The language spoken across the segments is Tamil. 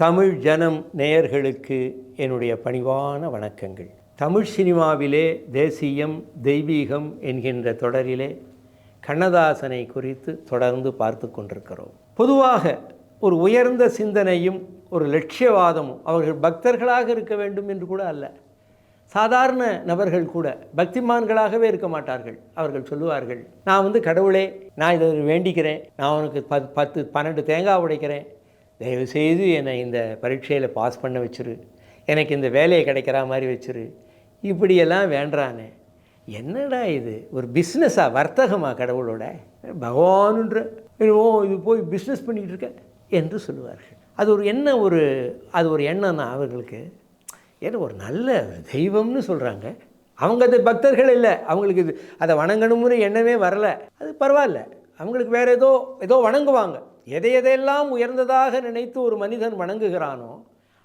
தமிழ் ஜனம் நேயர்களுக்கு என்னுடைய பணிவான வணக்கங்கள். தமிழ் சினிமாவிலே தேசியம் தெய்வீகம் என்கின்ற தொடரிலே கண்ணதாசனை குறித்து தொடர்ந்து பார்த்து கொண்டிருக்கிறோம். பொதுவாக ஒரு உயர்ந்த சிந்தனையும் ஒரு லட்சியவாதமும் அவர்கள் பக்தர்களாக இருக்க வேண்டும் என்று கூட அல்ல. சாதாரண நபர்கள் கூட பக்திமான்களாகவே இருக்க மாட்டார்கள். அவர்கள் சொல்லுவார்கள் நான் வந்து கடவுளே நான் இதை வேண்டிக்கிறேன். நான் உனக்கு பத் பத்து பன்னெண்டு தேங்காய் உடைக்கிறேன். தயவுசெய்து என்னை இந்த பரீட்சையில் பாஸ் பண்ண வச்சிரு. எனக்கு இந்த வேலையை கிடைக்கிற மாதிரி வச்சிரு. இப்படியெல்லாம் வேண்டானே. என்னடா இது? ஒரு பிஸ்னஸாக வர்த்தகமாக கடவுளோட? பகவானுன்ற ஓ இது போய் பிஸ்னஸ் பண்ணிக்கிட்டு இருக்க என்று சொல்லுவார்கள். அது ஒரு என்ன ஒரு அது ஒரு எண்ணம் தான் அவர்களுக்கு ஏன்னா ஒரு நல்ல தெய்வம்னு சொல்கிறாங்க அவங்க அது பக்தர்கள் இல்லை. அவங்களுக்கு இது அதை வணங்கணும்னு எண்ணமே வரல. அது பரவாயில்ல. அவங்களுக்கு வேறு ஏதோ ஏதோ வணங்குவாங்க. எதை எதையெல்லாம் உயர்ந்ததாக நினைத்து ஒரு மனிதன் வணங்குகிறானோ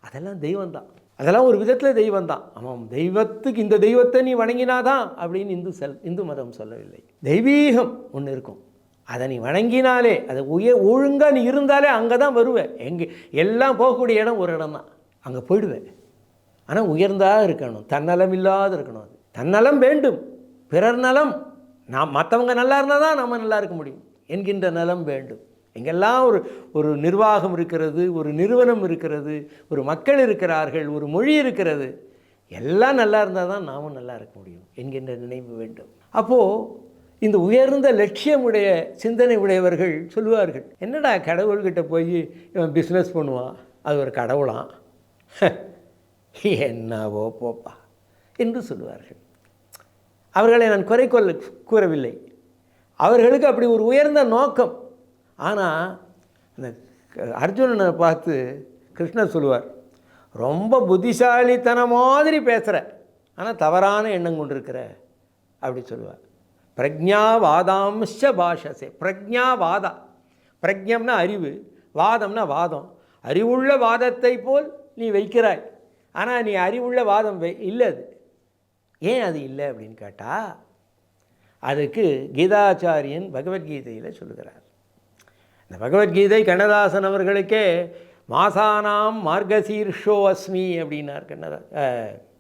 அதெல்லாம் தெய்வம்தான். அதெல்லாம் ஒரு விதத்தில் தெய்வம் தான் ஆமாம் தெய்வத்துக்கு இந்த தெய்வத்தை நீ வணங்கினாதான் அப்படின்னு இந்து செல் இந்து மதம் சொல்லவில்லை. தெய்வீகம் ஒன்று இருக்கும். அதை நீ வணங்கினாலே அதை உய ஒழுங்காக நீ இருந்தாலே அங்கே தான் வருவேன் எங்கே எல்லாம் போகக்கூடிய இடம் ஒரு இடம் தான் அங்கே போயிடுவேன் ஆனால் உயர்ந்தாக இருக்கணும். தன்னலம் இல்லாத இருக்கணும் அது. தன்னலம் வேண்டும். பிறர் நலம். நாம் மற்றவங்க நல்லா இருந்தால் தான் நம்ம நல்லா இருக்க முடியும். என்கின்ற நலம் வேண்டும். எங்கெல்லாம் ஒரு ஒரு நிர்வாகம் இருக்கிறது ஒரு நிறுவனம் இருக்கிறது ஒரு மக்கள் இருக்கிறார்கள் ஒரு மொழி இருக்கிறது எல்லாம் நல்லா இருந்தால் தான் நாமும் நல்லா இருக்க முடியும் என்கின்ற நினைவு வேண்டும். அப்போது இந்த உயர்ந்த லட்சியமுடைய சிந்தனை உடையவர்கள் சொல்லுவார்கள் என்னடா கடவுள்கிட்ட போய் இவன் பிஸ்னஸ் பண்ணுவான்? அது ஒரு கடவுளாம். என்னவோ போப்பா என்று சொல்லுவார்கள். அவர்களை நான் குறை கொள்ள கூறவில்லை. அவர்களுக்கு அப்படி ஒரு உயர்ந்த நோக்கம் ஆனால் அந்த அர்ஜுனனை பார்த்து கிருஷ்ணர் சொல்லுவார் ரொம்ப புத்திசாலித்தனம் மாதிரி பேசுகிற ஆனால் தவறான எண்ணம் கொண்டிருக்கிற அப்படி சொல்லுவார். பிரஜாவாதாம்ச பாஷசே பிரஜாவாதா பிரஜம்னா அறிவு வாதம்னா வாதம். அறிவுள்ள வாதத்தை போல் நீ வைக்கிறாய் ஆனால் நீ அறிவுள்ள வாதம் வை இல்லை அது. ஏன் அது இல்லை அப்படின்னு கேட்டால் அதுக்கு கீதாச்சாரியன் பகவத்கீதையில் சொல்லுகிறார். இந்த பகவத்கீதை கண்ணதாசன் அவர்களுக்கே மாசானாம் மார்கசீர்ஷோ அஸ்மி அப்படின்னார் கண்ணதா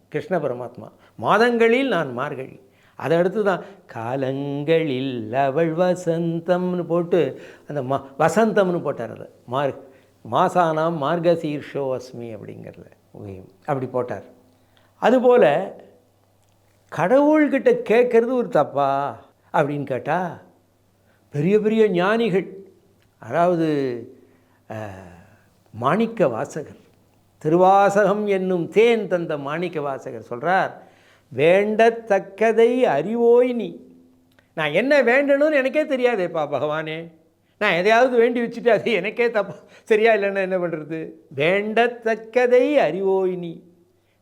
கிருஷ்ண பரமாத்மா. மாதங்களில் நான் மார்கழி. அதை அடுத்து தான் காலங்களில் அவள் வசந்தம்னு போட்டு அந்த மா வசந்தம்னு போட்டார் அதை. மார் மாசானாம் மார்கசீர்ஷோ அஸ்மி அப்படிங்கிறத. அப்படி போட்டார். அதுபோல் கடவுள்கிட்ட கேட்குறது ஒரு தப்பா? அப்படின்னு கேட்டால் பெரிய பெரிய ஞானிகள் அதாவது மாணிக்க வாசகர். திருவாசகம் என்னும் தேன் தந்த மாணிக்க வாசகர் சொல்கிறார் வேண்டத்தக்கதை அறிவோய் நீ. நான் என்ன வேண்டணும்னு எனக்கே தெரியாதேப்பா பகவானே. நான் எதையாவது வேண்டி வச்சுட்டு அது எனக்கே தப்பா சரியா இல்லைன்னா என்ன பண்ணுறது வேண்டத்தக்கதை அறிவோய் நீ.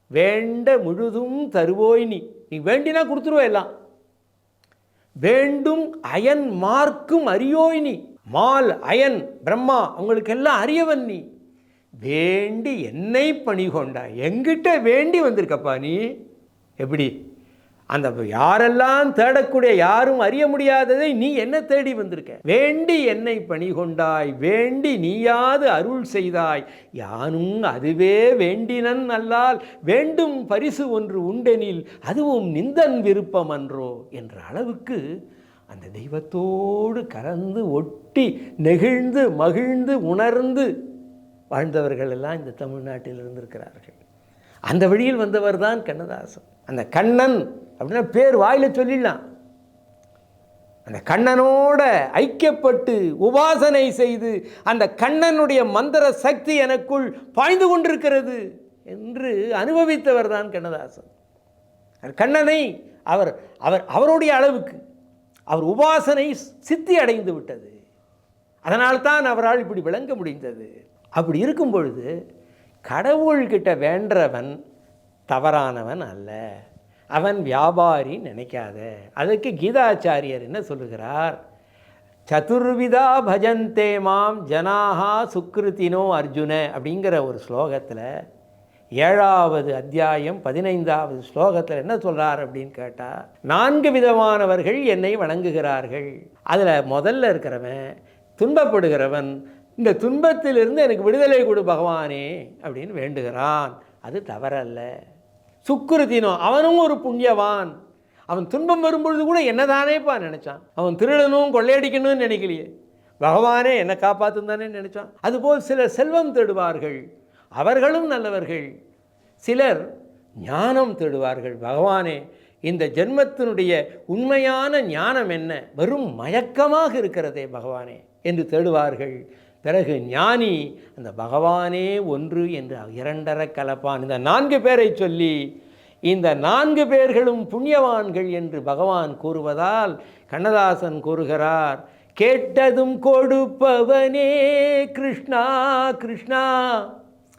வேண்ட முழுதும் தருவோய் நீ. நீ வேண்டினா கொடுத்துருவோம் எல்லாம். வேண்டும் அயன் மார்க்கும் அறியோய் நீ. மால் அயன் பிரம்மா அவங்களுக்கு எல்லாம் அறியவன் நீ. வேண்டி என்னை பணி கொண்டா எங்கிட்ட வேண்டி வந்திருக்கப்பா நீ. எப்படி? அந்த யாரெல்லாம் தேடக்கூடிய யாரும் அறிய முடியாததை நீ என்ன தேடி வந்திருக்க? வேண்டி என்னை பணி கொண்டாய் வேண்டி நீயாது அருள் செய்தாய். யானும் அதுவே வேண்டினன் அல்லால் வேண்டும் பரிசு ஒன்று உண்டெனில் அதுவும் நிந்தன் விருப்பம் அன்றோ என்ற அளவுக்கு அந்த தெய்வத்தோடு கலந்து ஒட்டி நெகிழ்ந்து மகிழ்ந்து உணர்ந்து வாழ்ந்தவர்கள் எல்லாம் இந்த தமிழ்நாட்டில் இருந்திருக்கிறார்கள். அந்த வழியில் வந்தவர் தான் கண்ணதாசன். அந்த கண்ணன் அப்படின்னா பேர் வாயில் சொல்லிடலாம். அந்த கண்ணனோட ஐக்கியப்பட்டு உபாசனை செய்து அந்த கண்ணனுடைய மந்திர சக்தி எனக்குள் பாய்ந்து கொண்டிருக்கிறது என்று அனுபவித்தவர் தான் கண்ணதாசன். கண்ணனை அவர் அவர் அவருடைய அளவுக்கு. அவர் உபாசனை சித்தி அடைந்து விட்டது. அதனால்தான் அவரால் இப்படி விளங்க முடிந்தது. அப்படி இருக்கும் பொழுது கடவுள்கிட்ட வேண்டவன் தவறானவன் அல்ல. அவன் வியாபாரி நினைக்காத. அதுக்கு கீதாச்சாரியர் என்ன சொல்லுகிறார்? சதுர்விதா பஜந்தே மாம் ஜனாகா சுக்ருத்தினோ அர்ஜுன அப்படிங்கிற ஒரு ஸ்லோகத்தில் ஏழாவது அத்தியாயம் பதினைந்தாவது ஸ்லோகத்தில் என்ன சொல்கிறார் அப்படின்னு கேட்டால் நான்கு விதமானவர்கள் என்னை வணங்குகிறார்கள். அதில் முதல்ல இருக்கிறவன் துன்பப்படுகிறவன் இந்த துன்பத்திலிருந்து எனக்கு விடுதலை கொடு பகவானே அப்படின்னு வேண்டுகிறான். அது தவறல்ல. சுக்குருத்தினோ அவனும் ஒரு புண்ணியவான். அவன் துன்பம் வரும்பொழுது கூட என்னதானேப்பா நினச்சான்? அவன் திருடனும் கொள்ளையடிக்கணும்னு நினைக்கலையே. பகவானே என்னை காப்பாற்றும் தானே நினச்சான்? அதுபோல் சில செல்வம் தேடுவார்கள். அவர்களும் நல்லவர்கள். சிலர் ஞானம் தேடுவார்கள். பகவானே இந்த ஜென்மத்தினுடைய உண்மையான ஞானம் என்ன? வெறும் மயக்கமாக இருக்கிறதே பகவானே என்று தேடுவார்கள். பிறகு ஞானி அந்த பகவானே ஒன்று என்று இரண்டர கலப்பான். இந்த நான்கு பேரை சொல்லி இந்த நான்கு பேர்களும் புண்ணியவான்கள் என்று பகவான் கூறுவதால் கண்ணதாசன் கூறுகிறார் கேட்டதும் கொடுப்பவனே கிருஷ்ணா கிருஷ்ணா.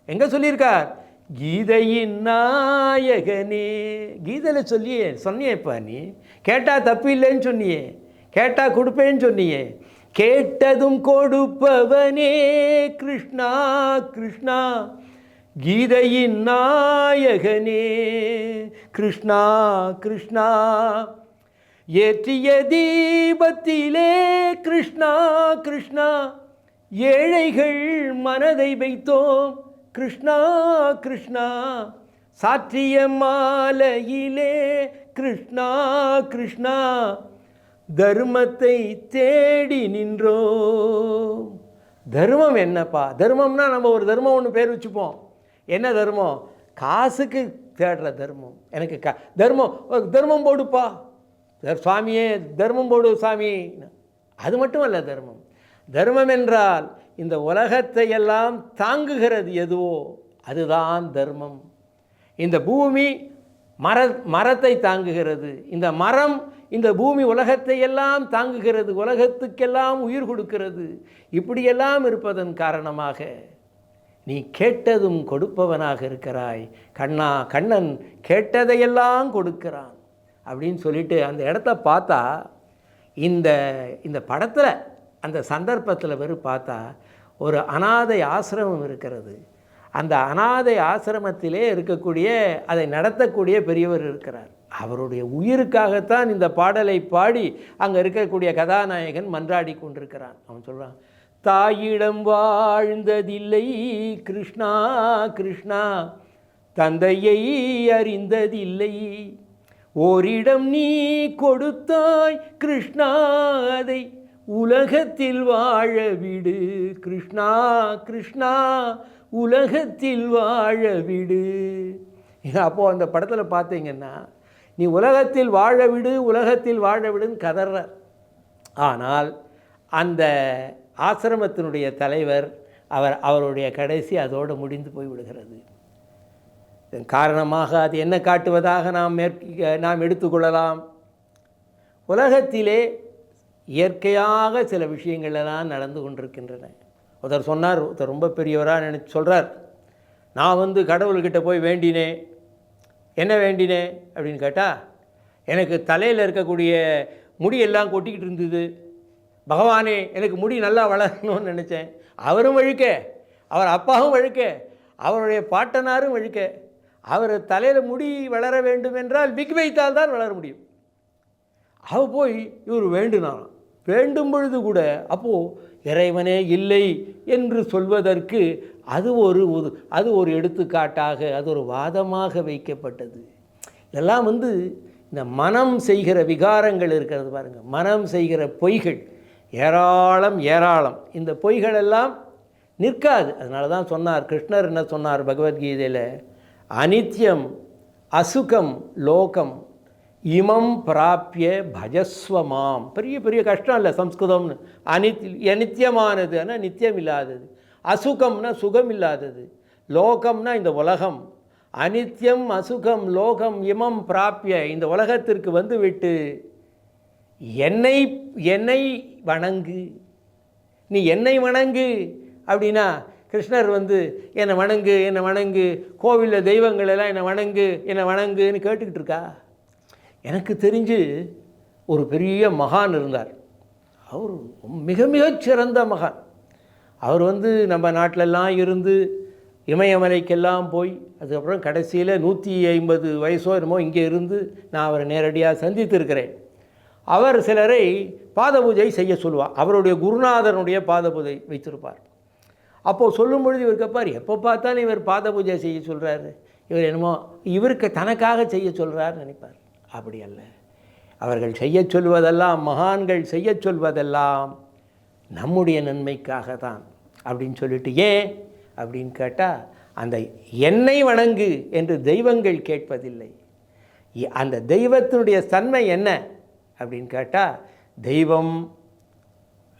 எங்க சொல்லியிருக்கார்? கீதையின் நாயகனே. கீதையில் சொல்லியே சொன்னியேப்பா நீ. கேட்டா தப்பு இல்லைன்னு சொன்னியே. கேட்டா கொடுப்பேன்னு சொன்னியே. கேட்டதும் கொடுப்பவனே கிருஷ்ணா கிருஷ்ணா. கீதையின் நாயகனே. கிருஷ்ணா கிருஷ்ணா. ஏற்றிய தீபத்திலே கிருஷ்ணா கிருஷ்ணா. ஏழைகள் மனதை வைத்தோம். கிருஷ்ணா கிருஷ்ணா சாற்றிய மாலையிலே கிருஷ்ணா கிருஷ்ணா தர்மத்தை தேடி நின்றோ. தர்மம் என்னப்பா? தர்மம்னா நம்ம ஒரு தர்மம் ஒன்று பேர் வச்சுப்போம். என்ன தர்மம்? காசுக்கு தேடுற தர்மம். எனக்கு க தர்மம் தர்மம் போடுப்பா. சுவாமியே தர்மம் போடு சாமி அது மட்டும் அல்ல தர்மம். தர்மம் என்றால் இந்த உலகத்தை எல்லாம் தாங்குகிறது எதுவோ அதுதான் தர்மம். இந்த பூமி மர மரத்தை தாங்குகிறது. இந்த மரம் இந்த பூமி உலகத்தை எல்லாம் தாங்குகிறது. உலகத்துக்கெல்லாம் உயிர் கொடுக்கிறது. இப்படியெல்லாம் இருப்பதன் காரணமாக நீ கேட்டதும் கொடுப்பவனாக இருக்கிறாய். கண்ணா கண்ணன் கேட்டதையெல்லாம் கொடுக்கிறான் அப்படின்னு சொல்லிட்டு அந்த இடத்த பார்த்தா இந்த இந்த படத்தில் அந்த சந்தர்ப்பத்தில் வெறும் பார்த்தா ஒரு அனாதை ஆசிரமம் இருக்கிறது. அந்த அனாதை ஆசிரமத்திலே இருக்கக்கூடிய அதை நடத்தக்கூடிய பெரியவர் இருக்கிறார். அவருடைய உயிருக்காகத்தான் இந்த பாடலை பாடி அங்கே இருக்கக்கூடிய கதாநாயகன் மன்றாடி கொண்டிருக்கிறான். அவன் சொல்கிறான் தாயிடம் வாழ்ந்ததில்லை கிருஷ்ணா கிருஷ்ணா தந்தையை அறிந்ததில்லை. ஓரிடம் நீ கொடுத்தாய் கிருஷ்ணா அதை உலகத்தில் வாழ விடு கிருஷ்ணா கிருஷ்ணா உலகத்தில் வாழ விடு. அப்போது அந்த படத்தில் பார்த்தீங்கன்னா நீ உலகத்தில் வாழ விடு உலகத்தில் வாழ விடுன்னு கதற ஆனால் அந்த ஆசிரமத்தினுடைய தலைவர் அவர் அவருடைய கடைசி அதோடு முடிந்து போய் விடுகிறது. இதன் காரணமாக அது என்ன காட்டுவதாக நாம் மேற்க நாம் எடுத்துக்கொள்ளலாம் உலகத்திலே இயற்கையாக சில விஷயங்களெல்லாம் நடந்து கொண்டிருக்கின்றன. ஒருத்தர் சொன்னார் ஒருத்தர் ரொம்ப பெரியவராக நினச்சி சொல்கிறார் நான் வந்து கடவுள்கிட்ட போய் வேண்டினேன். என்ன வேண்டினேன்? அப்படின்னு கேட்டால் எனக்கு தலையில் இருக்கக்கூடிய முடியெல்லாம் கொட்டிக்கிட்டு இருந்தது. பகவானே எனக்கு முடி நல்லா வளரணும்னு நினச்சேன். அவரும் வழுக்க அவர் அப்பாவும் வழுக்க அவருடைய பாட்டனாரும் வழுக்க. அவர் தலையில் முடி வளர வேண்டும் என்றால் விக் வைத்தால் தான் வளர முடியும். அவ போய் இவர் வேண்டுனாலும் வேண்டும் பொழுது கூட அப்போது இறைவனே இல்லை என்று சொல்வதற்கு அது ஒரு ஒரு- அது ஒரு எடுத்துக்காட்டாக அது ஒரு வாதமாக வைக்கப்பட்டது. இதெல்லாம் வந்து இந்த மனம் செய்கிற விகாரங்கள் இருக்கிறது பாருங்கள் மனம் செய்கிற பொய்கள். ஏராளம் ஏராளம். இந்த பொய்கள் எல்லாம் நிற்காது. அதனால தான் சொன்னார் கிருஷ்ணர் என்ன சொன்னார் பகவத்கீதையில்? அனித்யம் அசுகம் லோகம் இமம் பிராப்பிய பஜஸ்வமாம் பெரிய பெரிய கஷ்டம் இல்லை சம்ஸ்கிருதம்னு. அனித் அனித்தியமானது ஆனால் நித்தியம் இல்லாதது அசுகம்னா சுகம் இல்லாதது லோகம்னா இந்த உலகம். அனித்யம் அசுகம் லோகம் இமம் பிராப்பிய இந்த உலகத்திற்கு வந்துவிட்டு என்னை என்னை வணங்கு. நீ என்னை வணங்கு அப்படின்னா கிருஷ்ணர் வந்து என்னை வணங்கு என்னை வணங்கு. கோவிலில் தெய்வங்கள் எல்லாம் என்னை வணங்கு என்னை வணங்குன்னு கேட்டுக்கிட்டு இருக்கா? எனக்கு தெரிஞ்சு ஒரு பெரிய மகான் இருந்தார். அவர் மிக மிகச் சிறந்த மகான். அவர் வந்து நம்ம நாட்டிலெல்லாம் இருந்து இமயமலைக்கெல்லாம் போய் அதுக்கப்புறம் கடைசியில் நூற்றி ஐம்பது வயசோ என்னமோ இங்கே இருந்து நான் அவரை நேரடியாக சந்தித்திருக்கிறேன். அவர் சிலரை பாத பூஜை செய்ய சொல்லுவார். அவருடைய குருநாதனுடைய பாத பூஜை வைத்திருப்பார். அப்போது சொல்லும் பொழுது இவர் கேட்பார் எப்போ பார்த்தாலும் இவர் பாத பூஜை செய்ய சொல்கிறாரு இவர் என்னமோ இவருக்கு தனக்காக செய்ய சொல்கிறார் நினைப்பார். அப்படி அல்ல. அவர்கள் செய்ய சொல்வதெல்லாம் மகான்கள் செய்ய சொல்வதெல்லாம் நம்முடைய நன்மைக்காக தான் அப்படின்னு சொல்லிட்டு ஏன் அப்படின்னு கேட்டால் அந்த என்னை வணங்கு என்று தெய்வங்கள் கேட்பதில்லை. அந்த தெய்வத்தினுடைய தன்மை என்ன அப்படின்னு கேட்டால் தெய்வம்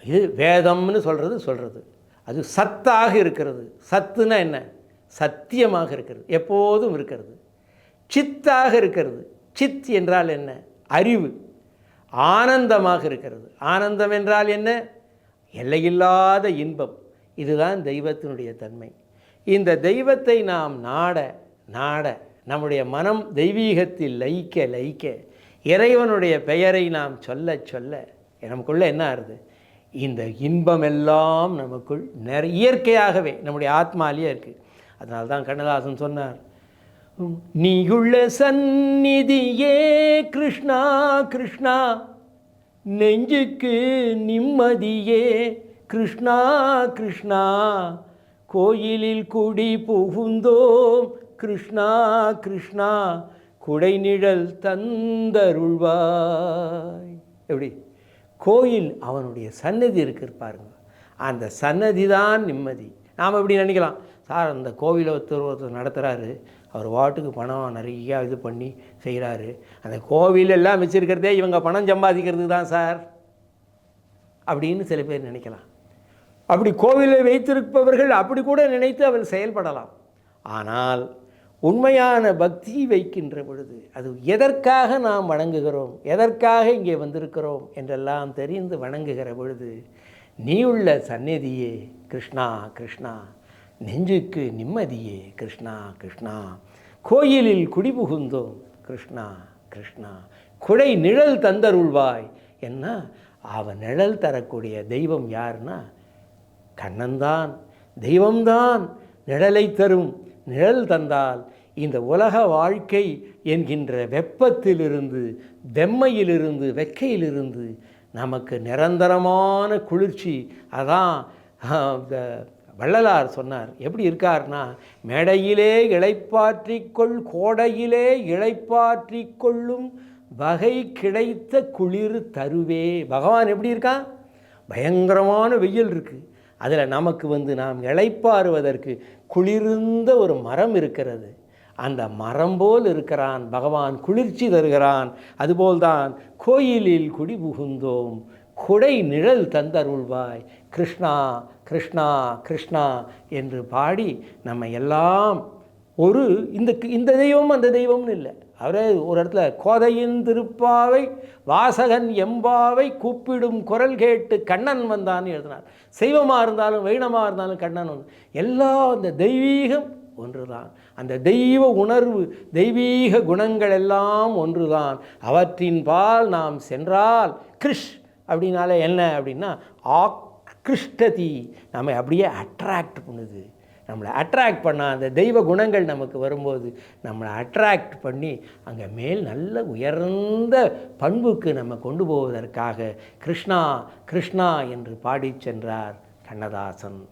இது வேதம்னு சொல்கிறது சொல்கிறது அது சத்தாக இருக்கிறது. சத்துனா என்ன? சத்தியமாக இருக்கிறது. எப்போதும் இருக்கிறது. சித்தாக இருக்கிறது. சித் என்றால் என்ன? அறிவு. ஆனந்தமாக இருக்கிறது. ஆனந்தம் என்றால் என்ன? எல்லையில்லாத இன்பம். இதுதான் தெய்வத்தினுடைய தன்மை. இந்த தெய்வத்தை நாம் நாட நாட நம்முடைய மனம் தெய்வீகத்தில் லயிக்க லயிக்க இறைவனுடைய பெயரை நாம் சொல்ல சொல்ல நமக்குள்ள என்ன ஆறுது? இந்த இன்பம் எல்லாம் நமக்குள் நிறைய இயற்கையாகவே நம்முடைய ஆத்மாலேயே இருக்குது அதனால்தான் கண்ணதாசன் சொன்னார் நீயுள்ள சந்நிதியே கிருஷ்ணா கிருஷ்ணா. நெஞ்சுக்கு நிம்மதியே கிருஷ்ணா கிருஷ்ணா. கோயிலில் குடி புகுந்தோம் கிருஷ்ணா கிருஷ்ணா. குடைநிழல் தந்தருள்வாய். எப்படி? கோயில் அவனுடைய சன்னதி இருக்கு பாருங்க. அந்த சன்னதி தான் நிம்மதி. நாம் எப்படி நினைக்கலாம்? சார் அந்த கோவிலை ஒருத்தர் ஒருத்தர் நடத்துகிறாரு அவர் வாட்டுக்கு பணம் நிறையா இது பண்ணி செய்கிறாரு. அந்த கோவில் எல்லாம் வச்சுருக்கிறதே இவங்க பணம் சம்பாதிக்கிறது தான் சார். அப்படின்னு சில பேர் நினைக்கலாம். அப்படி கோவிலை வைத்திருப்பவர்கள் அப்படி கூட நினைத்து அவர் செயல்படலாம். ஆனால் உண்மையான பக்தி வைக்கின்ற பொழுது அது எதற்காக நாம் வணங்குகிறோம்? எதற்காக இங்கே வந்திருக்கிறோம்? என்றெல்லாம் தெரிந்து வணங்குகிற பொழுது நீ உள்ள சந்நிதியே கிருஷ்ணா கிருஷ்ணா. நெஞ்சுக்கு நிம்மதியே கிருஷ்ணா கிருஷ்ணா. கோயிலில் குடிபுகுந்தோம் கிருஷ்ணா கிருஷ்ணா. குடை நிழல் தந்தருள்வாய். என்ன? அவன் நிழல் தரக்கூடிய தெய்வம் யாருன்னா? கண்ணன்தான். தெய்வம்தான் நிழலை தரும் நிழல் தந்தால். இந்த உலக வாழ்க்கை என்கின்ற வெப்பத்திலிருந்து வெம்மையிலிருந்து வெக்கையிலிருந்து நமக்கு நிரந்தரமான குளிர்ச்சி. அதான் இந்த வள்ளலார் சொன்னார் எப்படி இருக்கார்னா மேடையிலே இளைப்பாற்றிக்கொள் கோடையிலே இழைப்பாற்றிக்கொள்ளும் வகை கிடைத்த குளிர் தருவே. பகவான் எப்படி இருக்கான் பயங்கரமான வெயில் இருக்குது அதில் நமக்கு வந்து நாம் இழைப்பாறுவதற்கு குளிர்ந்த ஒரு மரம் இருக்கிறது. அந்த மரம் போல் இருக்கிறான். பகவான் குளிர்ச்சி தருகிறான். அதுபோல்தான் கோயிலில் குடி புகுந்தோம். குடை நிழல் தந்தருள்வாய். கிருஷ்ணா கிருஷ்ணா கிருஷ்ணா என்று பாடி நம்ம எல்லாம் ஒரு இந்த இந்த தெய்வம் அந்த தெய்வம்னு இல்லை. அவரே ஒரு இடத்துல கோதையின் திருப்பாவை வாசகன் எம்பாவை கூப்பிடும் குரல் கேட்டு கண்ணன் வந்தான்னு எழுதினார். சைவமாக இருந்தாலும் வைணமாக இருந்தாலும் கண்ணன் வந்து எல்லா அந்த தெய்வீகம் ஒன்றுதான். அந்த தெய்வ உணர்வு தெய்வீக குணங்கள் எல்லாம் ஒன்றுதான். அவற்றின் பால் நாம் சென்றால் கிருஷ் அப்படின்னால என்ன அப்படின்னா ஆக்ருஷ்டதி. நம்ம அப்படியே அட்ராக்ட் பண்ணுது. நம்மளை அட்ராக்ட் பண்ண அந்த தெய்வ குணங்கள் நமக்கு வரும்போது நம்மளை அட்ராக்ட் பண்ணி அங்கே மேல் நல்ல உயர்ந்த பண்புக்கு நம்ம கொண்டு போவதற்காக கிருஷ்ணா கிருஷ்ணா என்று பாடிச் சென்றார் கண்ணதாசன்.